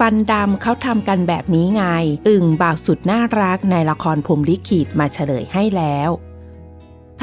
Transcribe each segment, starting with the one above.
ปันดำเขาทำกันแบบนี้ไง อึ่งบ่าวสุดน่ารักในละครพรมลิขิตมาเฉลยให้แล้ว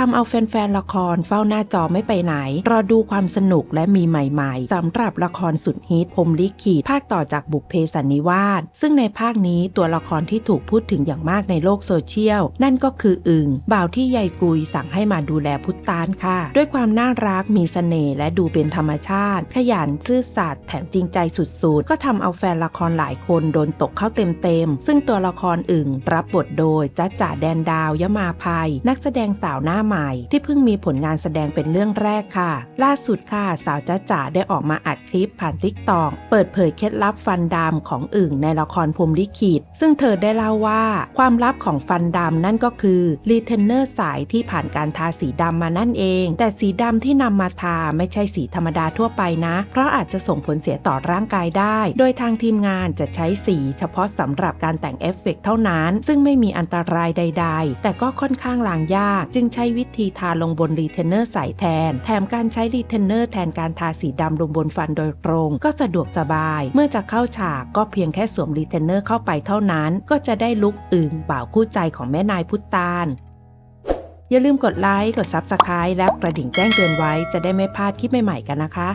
ทำเอาแฟนๆละครเฝ้าหน้าจอไม่ไปไหน รอดูความสนุกและมีใหม่ๆสำหรับละครสุดฮิตพรมลิขิตภาคต่อจากบุพเพสันนิวาสซึ่งในภาคนี้ตัวละครที่ถูกพูดถึงอย่างมากในโลกโซเชียล นั่นก็คืออึ่งบ่าวที่ยายกุยสั่งให้มาดูแลพุทธานค่ะ ด้วยความน่ารักมีเสน่ห์และดูเป็นธรรมชาติ ขยันซื่อสัตย์แถมจริงใจสุดๆ ก็ทำเอาแฟนละครหลายคนโดนตกเข้าเต็มๆ ซึ่งตัวละครอึ่งรับบทโดยจ้าจ่าแดนดาวยมาภัย นักแสดงสาวหน้าใหม่ที่เพิ่งมีผลงานแสดงเป็นเรื่องแรกค่ะ ล่าสุดค่ะ สาวจ้าจ่าได้ออกมาอัดคลิปผ่านทิกตอกเปิดเผยเคล็ดลับฟันดำของอึ่งในละครพรมลิขิตซึ่งเธอได้เล่าว่าความลับของฟันดำนั่นก็คือรีเทนเนอร์สายที่ผ่านการทาสีดำมานั่นเอง แต่สีดำที่นำมาทาไม่ใช่สีธรรมดาทั่วไปนะ เพราะอาจจะส่งผลเสียต่อร่างกายได้ โดยทางทีมงานจะใช้สีเฉพาะสำหรับการแต่งเอฟเฟกต์เท่านั้น ซึ่งไม่มีอันตรายใด ๆ แต่ก็ค่อนข้างลางยาก จึงใช้วิธีทาลงบนรีเทนเนอร์ใสแทน แถมการใช้รีเทนเนอร์แทนการทาสีดำลงบนฟันโดยตรง ก็สะดวกสบาย เมื่อจะเข้าฉากก็เพียงแค่สวมรีเทนเนอร์เข้าไปเท่านั้น ก็จะได้ลุกอึ่งบ่าวคู่ใจของแม่นายพุตตานอย่าลืมกดไลค์ กด Subscribe และกระดิ่งแจ้งเตือนไว้จะได้ไม่พลาดคลิปใหม่ๆกันนะคะ